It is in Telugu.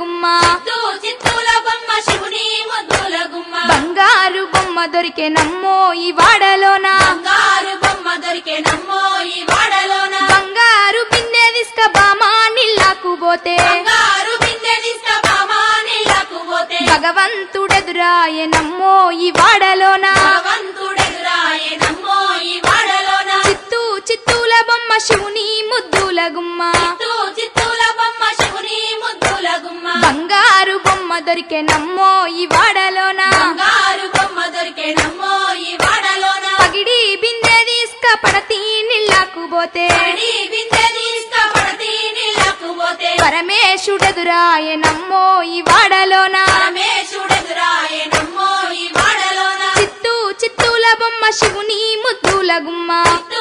గుమ్మ బంగారు బొమ్మ దొరికే నమ్మో ఈ వాడలోన. బంగారు బొమ్మ దొరికే నమ్మో ఈ వాడలోన. బంగారు బిందె తీసుక బామా నీళ్ళకు పోతే. బంగారు బిందె తీసుకపోమా నీళ్ళకు పోతే. భగవంతుడెదురాయే నమ్మో ఈ వాడలోన. భగవంతుడెదురాయే నమ్మో ఈ వాడలోన. చిత్తూ చిత్తూల బొమ్మ శివుని ముద్దుల గుమ్మ బంగారు బొమ్మ దొరికే నమ్మో ఈ వాడలోన? బంగారు బొమ్మ దొరికే నమ్మో ఈ వాడలోన? పగిడి బిందె తీసుక పడతీ నీళ్ళకు పోతే. ఈ వాడలోన? పరమేశుడెదురాయే నమ్మో ఈ వాడలోన? చిత్తూ చిత్తూల బొమ్మ శివుని ముద్దుల గుమ్మ. చిత్తూ చిత్తూల బొమ్మ శివుని ముద్దుల గుమ్మ